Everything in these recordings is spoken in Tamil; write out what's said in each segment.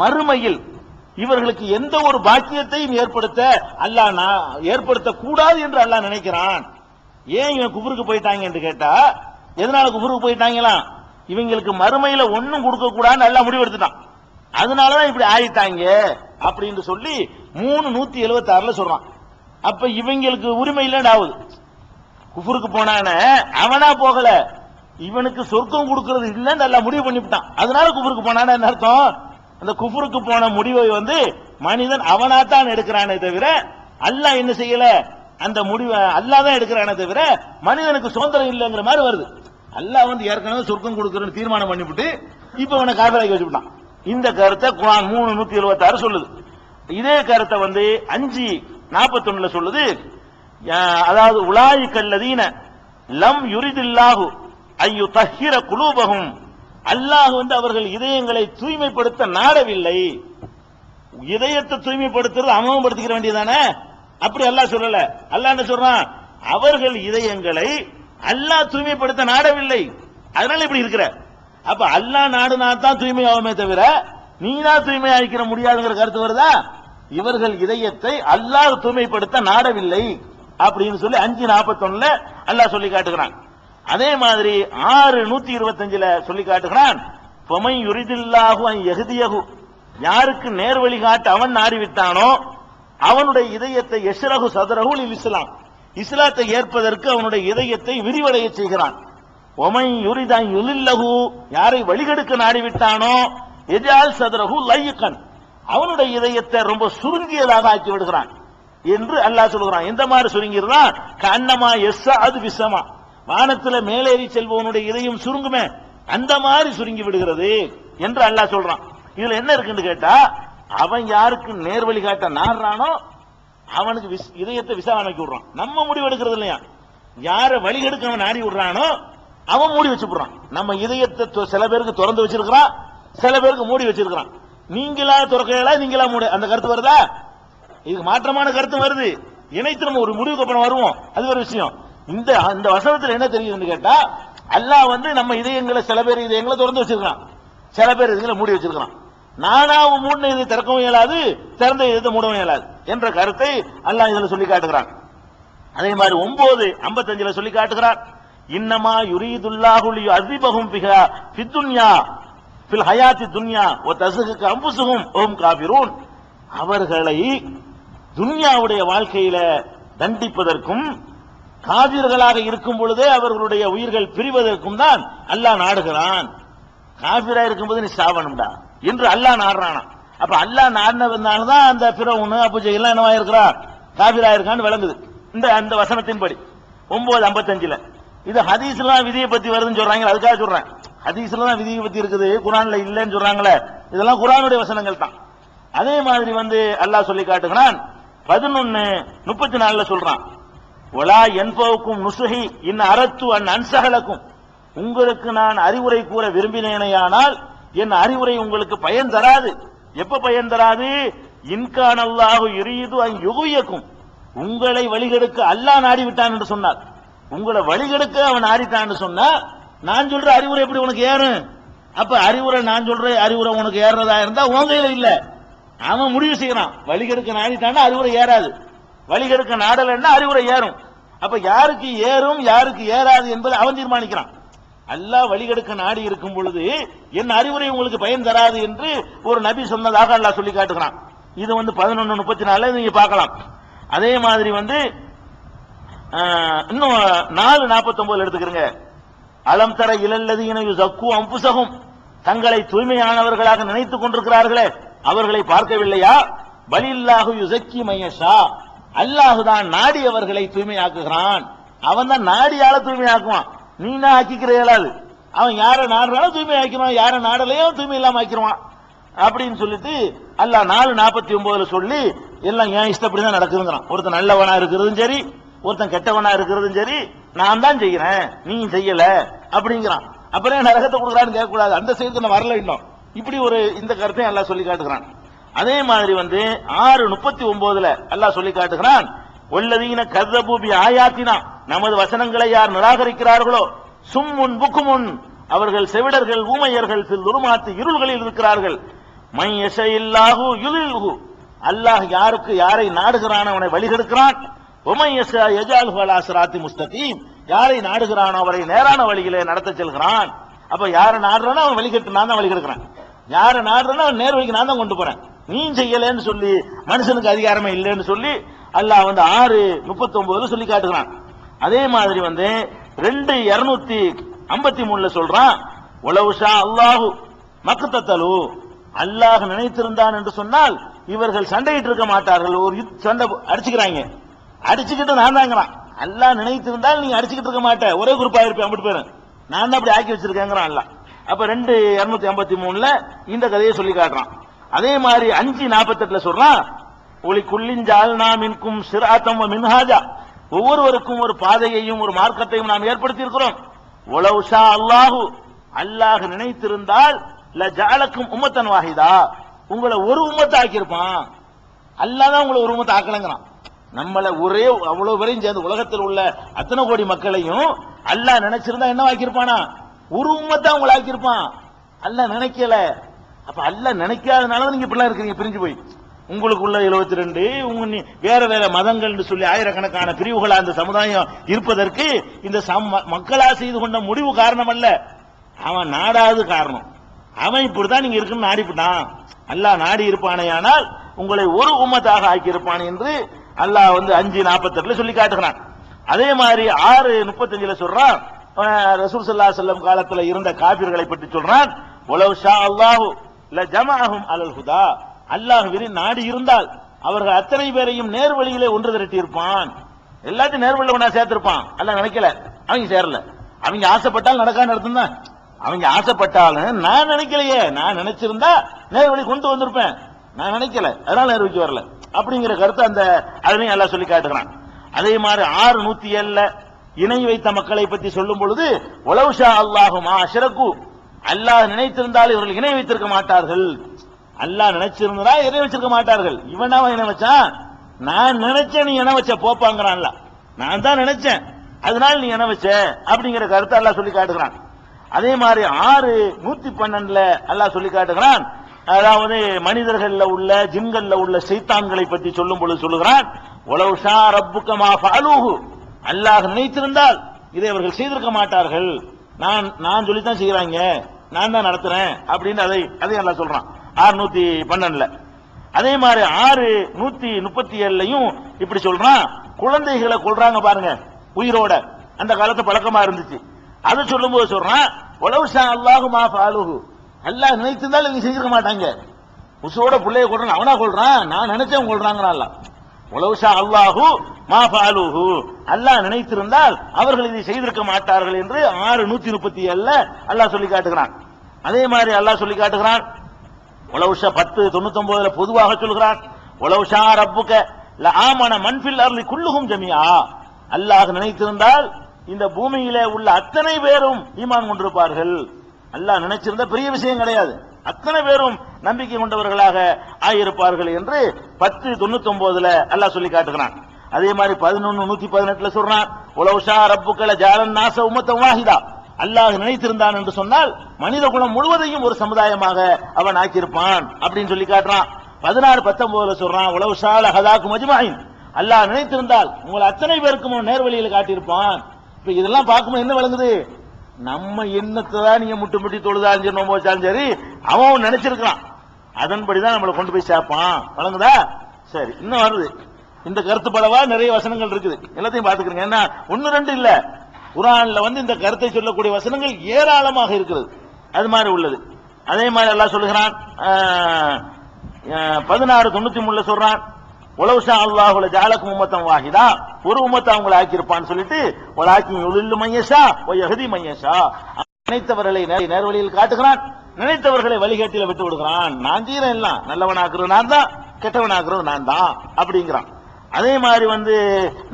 மறுமையில் இவர்களுக்கு எந்த ஒரு பாக்கியத்தையும் ஏற்படுத்த அல்லாஹ் நான் ஏற்படுத்த கூடாது என்று அல்லாஹ் நினைக்கிறான். ஏன் இவன் குபுருக்கு போயிட்டாங்க என்று கேட்டா எதனால குபுருக்கு போயிட்டாங்களாம் இவங்களுக்கு மறுமையில ஒன்னும் கொடுக்க கூடாதுன்னு எல்லாம் முடிவெடுத்துட்டான். அதனாலதான் இப்படி ஆயிட்டாங்க அப்படின்னு சொல்லி மூணு நூத்தி எழுபத்தி ஆறுல சொல்றான். அப்ப இவங்களுக்கு உரிமை இல்லைன்னு ஆகுது. குஃபருக்கு போனான அவனா போகல. இவனுக்கு சொர்க்கம் கொடுக்கறது இல்லைன்னு நல்லா முடிவு பண்ணிவிட்டான். அதனால குஃபருக்கு போனான என்ன அர்த்தம்? அந்த குஃபுருக்கு போன முடிவை வந்து மனிதன் அவனாத்தான் எடுக்கிறானே தவிர அல்லாஹ் என்ன செய்யல? அந்த முடிவை அல்லாஹ் தான் எடுக்கிறானே தவிர மனிதனுக்கு சுதந்திரம் இல்லைங்கிற மாதிரி வருது. அல்லாஹ் வந்து ஏற்கனவே சொர்க்கம் கொடுக்குறன்னு தீர்மானம் பண்ணிவிட்டு இப்போ அவனை காதலாக்கி வச்சுட்டான். இந்த கருத்தை குரான் மூணு நூத்தி எழுபத்தி ஆறு சொல்லுது. இதே கருத்தை வந்து அஞ்சு நாற்பத்தொன்னுல சொல்லுது. அதாவது உலாய் கல்லதீன லம் யுரிதில்லாஹு ஐயு தஹிர குலூபகும் அல்லாஹ் வந்து அவர்கள் இதயங்களை தூய்மைப்படுத்த நாடவில்லை. இதயத்தை தூய்மைப்படுத்துறது அமகப்படுத்திக்கிற வேண்டியதானே அப்படி அல்லாஹ் சொல்லல. அல்லாஹ் என்ன சொல்றான்? அவர்கள் இதயங்களை அல்லாஹ் தூய்மைப்படுத்த நாடவில்லை. அதனால இப்படி இருக்கிற. அப்ப அல்லாஹ் நாடுனா தான் தூய்மை ஆகுமே தவிர நீ தான் தூய்மை ஆகிக்கிற முடியாதுங்கிற கருத்து வருதா? இவர்கள் இதயத்தை அல்லாஹ் தூய்மைப்படுத்த நாடவில்லை. அப்படின்னு சொல்லி அஞ்சு நாற்பத்தொன்னுல அல்லாஹ் சொல்லி காட்டுகிறான். அதே மாதிரி ஆறு நூத்தி இருபத்தஞ்சுல சொல்லி காட்டுகிறான். பொமை யுரிதில்லாஹு எகுதியகு யாருக்கு நேர் வழி காட்ட அவன் நாடிவிட்டானோ அவனுடைய இதயத்தை எஸ்ரகு சதரகுல் இஸ்லாம். இஸ்லாத்தை ஏற்பதற்கு அவனுடைய இதயத்தை விரிவடைய செய்கிறான். ஒமை யுரிதான் யுலில்லகு யாரை வழிகெடுக்க நாடிவிட்டானோ எஜால் சதரகு லையக்கன் அவனுடைய இதயத்தை ரொம்ப சுருங்கியதாக ஆக்கி விடுகிறான். என்று அல்லாஹ் சொல்கிறான். எந்த மாதிரி சுருங்கிறதா? கண்ணமா எஸ் அது விஷமா வானத்துல மேலேறி செல்பவனுடைய இதயம் சுருங்குமே அந்த மாதிரி சுருங்கி விடுகிறது என்று அல்லாஹ் சொல்றான். இதுல என்ன இருக்குன்னு கேட்டா அவன் யாருக்கு நேர் வழி காட்ட நாடுறானோ அவனுக்கு விஸ்- இதயத்தை விசாரணைக்கு விடுறான். நம்ம முடிவு எடுக்கிறது இல்லையா? யார வழிகெடுக்க அவன் நாடி விடுறானோ அவன் மூடி வச்சு வச்சுடுறான் நம்ம இதயத்தை தொ- சில பேருக்கு திறந்து வச்சிருக்கிறான் சில பேருக்கு மூடி வச்சிருக்கிறான். நீங்களா துறக்கையில நீங்களா மூடி அந்த கருத்து வருதா? இதுக்கு மாற்றமான கருத்து வருது. இணைத்து நம்ம ஒரு முடிவுக்கு அப்புறம் வருவோம். அது ஒரு விஷயம். இந்த இந்த வசனத்தில் என்ன தெரியுதுன்னு கேட்டா அல்லாஹ் வந்து நம்ம இதயங்களை சில பேர் இதயங்களை திறந்து வச்சிருக்கான் சில பேர் இதுகளை மூடி வச்சிருக்கான் நானா மூடின இதை திறக்கவும் இயலாது திறந்த இதை மூடவும் இயலாது என்ற கருத்தை அல்லாஹ் இதுல சொல்லி காட்டுகிறான். அதே மாதிரி ஒன்பது ஐம்பத்தஞ்சுல சொல்லி காட்டுகிறார் இன்னமா யுரீதுல்லாஹுலி அதிபகும் பிகா பித்துன்யா பில் ஹயாத்தி துன்யா ஓ தசுகுக்கு அம்புசுகும் ஓம் காபிரூன் அவர்களை துன்யாவுடைய வாழ்க்கையில தண்டிப்பதற்கும் காவிர்களாக இருக்கும் பொழுதே அவர்களுடைய உயிர்கள் பிரிவதற்கும் தான் அல்லாஹ் நாடுகிறான். காபிரா இருக்கும்போது நீ சாவணும்டா. என்று அல்லாஹ் நாடுறானா. அப்ப அல்லாஹ் நாடினதுனால தான் அந்த பிறவுன்னு அப்புஜை எல்லாம் என்னவா இருக்கிறான் காபிரா இருக்கான்னு விளங்குது. இந்த அந்த வசனத்தின்படி. ஒன்பது ஐம்பத்தஞ்சுல. இது ஹதீஸ்லாம் விதியை பத்தி வருதுன்னு சொல்றாங்க அதுக்காக சொல்றேன். ஹதீஸ்ல தான் விதியை பத்தி இருக்குது குரான்ல இல்லைன்னு சொல்றாங்களே. இதெல்லாம் குரானுடைய வசனங்கள் தான். அதே மாதிரி வந்து அல்லாஹ் சொல்லி காட்டுகிறான் பதினொன்னு முப்பத்தி நாலுல சொல்றான். ஒலா என்பவுக்கும் நுசுகி இன் அறத்து அன் அன்சகலக்கும். உங்களுக்கு நான் அறிவுரை கூற விரும்பினேனையானால் என் அறிவுரை உங்களுக்கு பயன் தராது. எப்ப பயன் தராது? இன்கான் அல்லாஹு யுரீது அன் யுகுயக்கும். உங்களை வழிகெடுக்க அல்லாஹ் நாடி விட்டான் என்று சொன்னார். உங்களை வழிகெடுக்க அவன் ஆடிட்டான் சொன்னா நான் சொல்ற அறிவுரை எப்படி உனக்கு ஏறும்? அப்ப அறிவுரை நான் சொல்ற அறிவுரை உனக்கு ஏறதா இருந்தா உன் கையில இல்ல. அவன் முடிவு செய்யறான். வழிகெடுக்க நாடிட்டான்னா அறிவுரை ஏறாது. வழிகெடுக்க நாடலன்னா அறிவுரை ஏறும். அப்ப யாருக்கு ஏறும் யாருக்கு ஏறாது என்பதை அவன் தீர்மானிக்கிறான். அல்லாஹ் வழிகெடுக்க நாடி இருக்கும் பொழுது என் அறிவுரை உங்களுக்கு பயன் தராது என்று ஒரு நபி சொன்னதாக அல்லாஹ் சொல்லி காட்டுகிறான். இது வந்து பதினொன்று முப்பத்தி நாலு நீங்க பார்க்கலாம். அதே மாதிரி வந்து ஆஹ், இன்னும் நாலு நாற்பத்தொன்பதுல எடுத்துக்கிறங்க. அலம் தர இளல்லதீன யுசக்கு அம்புசகும் தங்களை தூய்மையானவர்களாக நினைத்துக் கொண்டிருக்கிறார்களே அவர்களை பார்க்கவில்லையா? பலில்லாஹு யுசக்கி மையஷா. அல்லாஹுதான் நாடியவர்களை தூய்மையாக்குகிறான். அவன் தான் நாடியால தூய்மையாக்குவான். நீ தான் ஆக்கிக்கிற இயலாது அவன் யாரை நாடுறாலும் தூய்மை ஆக்கிடுவான் யாரை நாடலையோ தூய்மை இல்லாம ஆக்கிடுவான். அப்படின்னு சொல்லிட்டு அல்லாஹ் நாலு நாற்பத்தி ஒன்பதுல சொல்லி எல்லாம் ஏன் இஷ்டப்படி தான் நடக்குதுங்கிறான். ஒருத்தன் நல்லவனா இருக்கிறதும் சரி ஒருத்தன் கெட்டவனா இருக்கிறதும் சரி நான் தான் செய்கிறேன் நீ செய்யல அப்படிங்கிறான். அப்புறம் நரகத்தை கொடுக்குறான்னு கேட்கக்கூடாது. அந்த செய்தி நான் வரல இன்னும். இப்படி ஒரு இந்த கருத்தையும் எல்லாம் சொல்லி காட்டுகிறான். அதே மாதிரி வந்து ஆறு முப்பத்தி ஒன்பதுல அல்லாஹ் சொல்லி காட்டுகிறான் ஒல்லதீன கர்தபூபி ஆயாத்தினா நமது வசனங்களை யார் நிராகரிக்கிறார்களோ சும்முன் புக்குமுன் அவர்கள் செவிடர்கள் ஊமையர்கள் சில் உருமாத்து இருள்களில் இருக்கிறார்கள். மை யஷையில்லாஹு யுலில்ஹு அல்லாஹ் யாருக்கு யாரை நாடுகிறான் அவனை வழிகெடுக்கிறான். உமை எசா யஜால் அலா முஸ்தகீம் யாரை நாடுகிறானோ அவரை நேரான வழியிலே நடத்த செல்கிறான். அப்ப யாரை நாடுறானோ அவன் வழிகெட்டு நான் தான் வழிகெடுக்கிறான். யாரை நாடுறானோ அவன் நேர் வழிக்கு நான் தான் கொண்டு போறேன். நீ செய்யலன்னு சொல்லி மனுஷனுக்கு அதிகாரமே இல்லைன்னு சொல்லி அல்லாஹ் வந்து ஆறு முப்பத்தி ஒன்பதுல சொல்லி காட்டுகிறான். அதே மாதிரி வந்து ரெண்டு இருநூத்தி ஐம்பத்தி மூணுல சொல்றான் உளவுஷா அல்லாஹு மக்கத்தலு அல்லாஹ் நினைத்திருந்தான் என்று சொன்னால் இவர்கள் சண்டையிட்டு இருக்க மாட்டார்கள். ஒரு யுத்- சண்டை அடிச்சுக்கிறாங்க. அடிச்சுக்கிட்டு நான் தாங்கிறான் அல்லாஹ் நினைத்திருந்தால் நீங்க அடிச்சுக்கிட்டு இருக்க மாட்டேன் ஒரே குரூப்பா இருப்பேன் அப்படி பேரு நான் தான் அப்படி ஆக்கி வச்சிருக்கேங்கிறான் அல்ல அப்ப ரெண்டு இருநூத்தி ஐம்பத்தி மூணுல இந்த கதையை சொல்லி காட்டுறான். அதே மாதிரி அஞ்சு நாற்பத்தெட்டுல சொல்றான் ஒளி குள்ளிஞ்சால் நாம் இன்கும் சிராத்தம் மின்ஹாஜா. ஒவ்வொருவருக்கும் ஒரு பாதையையும் ஒரு மார்க்கத்தையும் நாம் ஏற்படுத்தி இருக்கிறோம் உலவுஷா அல்லாஹு அல்லாஹ் நினைத்திருந்தால் ல ஜாலக்கும் உம்மத்தன் வாஹிதா. உங்களை ஒரு உம்மத்தை ஆக்கியிருப்பான். அல்லாஹ் தான் உங்களை ஒரு உம்மத்தை ஆக்கலங்கிறான். நம்மள ஒரே அவ்வளவு பேரையும் சேர்ந்து உலகத்தில் உள்ள அத்தனை கோடி மக்களையும் அல்லாஹ் நினைச்சிருந்தா என்ன ஆக்கியிருப்பானா ஒரு உம்மத்தை உங்களை ஆக்கியிருப்பான். அல்லாஹ் நினைக்கல. அப்ப அல்லாஹ் நினைக்காதனால தான் நீங்க இப்படிலாம் இருக்கிறீங்க பிரிஞ்சு போய். உங்களுக்குள்ள 72 ரெண்டு உங்க நீ- வேற வேற மதங்கள்னு சொல்லி ஆயிரக்கணக்கான பிரிவுகளா அந்த சமுதாயம் இருப்பதற்கு இந்த மக்களா செய்து கொண்ட முடிவு காரணம் அல்ல அவன் நாடாது காரணம். அவன் இப்படிதான் நீங்க இருக்குன்னு நாடிவிட்டான் அல்லாஹ் நாடி இருப்பானேயானால் உங்களை ஒரு உம்மத்தாக ஆக்கியிருப்பான் என்று அல்லாஹ் வந்து அஞ்சு நாற்பத்தெட்டுல சொல்லி காட்டுகிறான். அதே மாதிரி ஆறு முப்பத்தஞ்சுல சொல்றான். ரசூல் சல்லா செல்லம் காலத்தில் இருந்த காபிர்களை பற்றி சொல்றான். உலவ் ஷா அல்லாஹூ லஜமாகும் அலல் ஹுதா. அல்லாஹ் விரி நாடி இருந்தால் அவர்கள் அத்தனை பேரையும் நேர் வழியிலே ஒன்று திரட்டி இருப்பான் எல்லாத்தையும் நேர்வழியில ஒன்றா சேர்த்திருப்பான். அல்லாஹ் நினைக்கல. அவங்க சேரல. அவங்க ஆசைப்பட்டால் நடக்காத நடத்தும் தான். அவங்க ஆசைப்பட்டாலும் நான் நினைக்கலையே. நான் நினைச்சிருந்தா நேர்வழி கொண்டு வந்திருப்பேன். நான் நினைக்கல. அதனால நேர்வழிக்கு வரல. அப்படிங்கிற கருத்தை அந்த அதுலையும் எல்லாம் சொல்லி காட்டுகிறான். அதே மாதிரி ஆறு நூத்தி ஏழுல இணை வைத்த மக்களை பற்றி சொல்லும் பொழுது உலவுஷா அல்லாஹுமா அஷரக்கு அல்லாஹ் நினைத்திருந்தால் இவர்கள் இணை வைத்திருக்க மாட்டார்கள். அல்லாஹ் நினைச்சிருந்தா இணை வச்சிருக்க மாட்டார்கள். இவனாவ இணை வச்சான்? நான் நினைச்சேன் நீ இணை வச்ச போப்பாங்கிறான்ல நான் தான் நினைச்சேன். அதனால நீ இணை வச்ச அப்படிங்கிற கருத்தை அல்லாஹ் சொல்லி காட்டுகிறான். அதே மாதிரி ஆறு நூத்தி பன்னெண்டுல அல்லாஹ் சொல்லி காட்டுகிறான். அதாவது மனிதர்கள்ல உள்ள ஜின்கள்ல உள்ள சைத்தான்களை பற்றி சொல்லும் பொழுது சொல்லுகிறான் உலவு ஷா ரப்புக்கமா அல்லாஹ் நினைத்திருந்தால் இதை அவர்கள் செய்திருக்க மாட்டார்கள். நான் நான் சொல்லித்தான் செய்கிறாங்க நான் தான் நடத்துறேன் அப்படின்னு அதை அதை நல்லா சொல்றான். ஆறுநூத்தி பன்னெண்டுல. அதே மாதிரி ஆறு நூத்தி முப்பத்தி ஏழுலையும் இப்படி சொல்றான். குழந்தைகளை கொள்றாங்க பாருங்க உயிரோட. அந்த காலத்து பழக்கமா இருந்துச்சு. அது சொல்லும்போது சொல்றான் உலவுஷா அல்லாஹு மா ஃபாலுஹு. அல்லாஹ் நினைத்திருந்தாலும் நீங்க செஞ்சிருக்க மாட்டாங்க. உசோட பிள்ளைய கொள்றான் அவனா கொள்றான் நான் நினைச்சவன் கொள்றாங்கிறான் அல்லாஹ் உலவுஷா அல்லாஹு மா அல்லாஹ் நினைத்திருந்தால் அவர்கள் இதை செய்திருக்க மாட்டார்கள் என்று ஆறு நூத்தி முப்பத்தி ஏழுல அல்லாஹ் சொல்லி காட்டுகிறான். அதே மாதிரி அல்லாஹ் சொல்லி காட்டுகிறான். உலவுஷா பத்து தொண்ணூத்தொன்பதுல பொதுவாக சொல்கிறான். உலவுஷா ரப்புக்க ல ஆமன மண்பில் அருளி குள்ளுகும் ஜமியா அல்லாஹ் நினைத்திருந்தால் இந்த பூமியிலே உள்ள அத்தனை பேரும் ஈமான் கொண்டிருப்பார்கள். அல்லாஹ் நினைச்சிருந்த பெரிய விஷயம் கிடையாது. அத்தனை பேரும் நம்பிக்கை கொண்டவர்களாக ஆகியிருப்பார்கள் என்று பத்து தொண்ணூத்தி ஒன்பதுல அல்லாஹ் சொல்லி காட்டுகிறான். அதே மாதிரி பதினொன்னு நூத்தி பதினெட்டுல சொல்றான். உலவுஷா ரப்புக்கள ஜாலன் நாச உம்மத்தம் வாஹிதா. அல்லாஹ் நினைத்திருந்தான் என்று சொன்னால் மனித குலம் முழுவதையும் ஒரு சமுதாயமாக அவன் ஆக்கியிருப்பான் அப்படின்னு சொல்லி காட்டுறான். பதினாறு பத்தொன்பதுல சொல்றான் உலவு ஷால ஹதாக்கு மஜ்மாயின். அல்லாஹ் நினைத்திருந்தால் உங்களை அத்தனை பேருக்கும் நேர்வழியில் காட்டியிருப்பான். இப்ப இதெல்லாம் பார்க்கும்போது என்ன விளங்குது? நம்ம எண்ணத்தை தான் நீங்க முட்டு முட்டி தொழுதாலும் சரி நோம்பு வச்சாலும் சரி அவன் நினைச்சிருக்கான் அதன்படிதான் நம்மளை கொண்டு போய் சேர்ப்பான். வழங்குதா? சரி இன்னும் வருது. இந்த கருத்து பலவா நிறைய வசனங்கள் இருக்குது. எல்லாத்தையும் பாத்துக்கிறீங்க என்ன? ஒன்னு ரெண்டு இல்ல. குரான்ல வந்து இந்த கருத்தை சொல்லக்கூடிய வசனங்கள் ஏராளமாக இருக்கிறது. அது மாதிரி உள்ளது. அதே மாதிரி எல்லாம் சொல்லுகிறான் பதினாறு தொண்ணூத்தி மூணுல சொல்றான் உலவுஷா அல்லாஹுல ஜாலக்கு உம்மத்தம் வாஹிதா. ஒரு உம்மத்தை அவங்களை ஆக்கியிருப்பான்னு சொல்லிட்டு ஒரு ஆக்கி உளில்லு மையஷா ஒரு எகதி மையஷா நினைத்தவர்களை நேர்வழியில் காட்டுகிறான். நினைத்தவர்களை வழிகாட்டில விட்டு விடுகிறான் நான் தீரன் எல்லாம் நல்லவனாக்குறது நான் தான். கெட்டவனாக்குறது நான் தான். அப்படிங்கிறான். அதே மாதிரி வந்து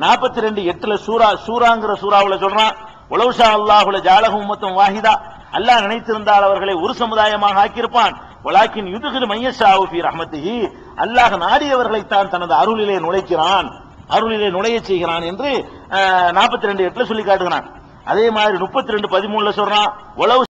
நாற்பத்தி ரெண்டு எட்டுல சூரா சூராங்கிற சூறாவுல சொல்றான் உலவுஷா அல்லாஹுல ஜாலக உம்மத்தம் வாஹிதா. அல்லாஹ் நினைத்திருந்தால் அவர்களை ஒரு சமுதாயமாக ஆக்கியிருப்பான். வலாக்கின் யுதுகிரு மையஷாவு பி ரஹ்மத்திஹி அல்லாஹ் நாடியவர்களைத்தான் தனது அருளிலே நுழைக்கிறான். அருளிலே நுழைய செய்கிறான் என்று நாற்பத்தி ரெண்டு எட்டுல சொல்லி காட்டுகிறான். அதே மாதிரி முப்பத்தி ரெண்டு பதிமூணுல சொல்றான் உளவு